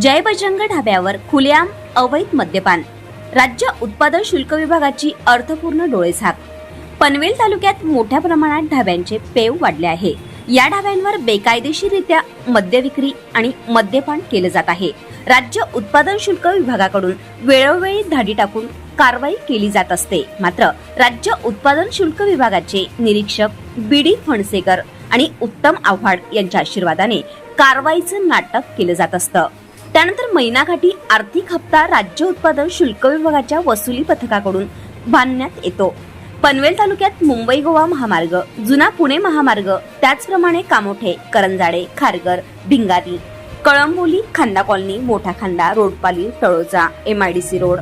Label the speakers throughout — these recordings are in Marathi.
Speaker 1: जय बजरंग ढाब्यावर खुलेआम अवैध मद्यपान. राज्य उत्पादन शुल्क विभागाची अर्थपूर्ण डोळेझाक पनवेल तालुक्यात मोठ्या प्रमाणात ढाब्यांचे पेव वाढले आहे. या ढाब्यांवर बेकायदेशीररित्या मद्य विक्री आणि मद्यपान केले जात आहे. राज्य उत्पादन शुल्क विभागाकडून वेळोवेळी धाडी टाकून कारवाई केली जात असते. मात्र राज्य उत्पादन शुल्क विभागाचे निरीक्षक बीडी फणसेकर आणि उत्तम आव्हाड यांच्या आशीर्वादाने कारवाईचं नाटक केलं जात असतं. त्यानंतर महिनाघाटी आर्थिक हप्ता राज्य उत्पादन शुल्क विभागाच्या वसुली पथकाकडून बांधण्यात येतो. पनवेल तालुक्यात मुंबई गोवा महामार्ग जुना पुणे महामार्ग त्याचप्रमाणे कामोठे करंजाडे खारगर भिंगारी कळंबोली खांदा कॉलनी मोठा Khanda Rodpali Taloja M I D C road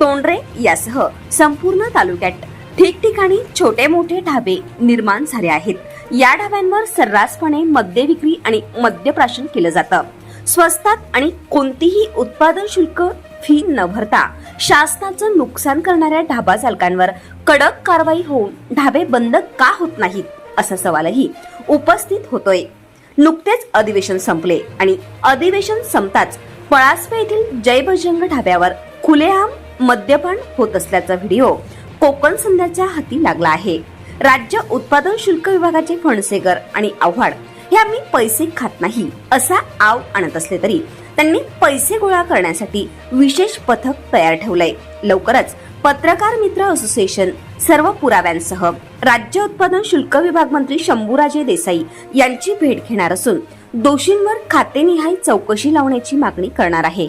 Speaker 1: Tondare यासह संपूर्ण तालुक्यात ठिकठिकाणी छोटे मोठे ढाबे निर्माण झाले आहेत. या ढाब्यांवर सर्रासपणे मद्य विक्री आणि मद्यप्राशन केलं जातं. स्वस्तात आणि कोणतीही उत्पादन शुल्क फी न भरता शासनाचं नुकसान करणाऱ्या ढाबा चालकांवर कडक कारवाई होऊन ढाबे बंद का होत नाहीत असा सवालही उपस्थित होतोय. नुकतेच अधिवेशन संपले आणि अधिवेशन संपताच पळासपे येथील जय बजरंग ढाब्यावर खुलेआम मद्यपान होत असल्याचा व्हिडिओ कोकण संध्याच्या हाती लागला आहे. राज्य उत्पादन शुल्क विभागाचे फणसेकर आणि आव्हाड हे आम्ही पैसे खात नाही असा आव आणत असले तरी त्यांनी पैसे गोळा करण्यासाठी विशेष पथक तयार ठेवलंय. लवकरच पत्रकार मित्र असोसिएशन सर्व पुराव्यांसह राज्य उत्पादन शुल्क विभाग मंत्री शंभूराजे देसाई यांची भेट घेणार असून दोषींवर खातेनिहाय चौकशी लावण्याची मागणी करणार आहे.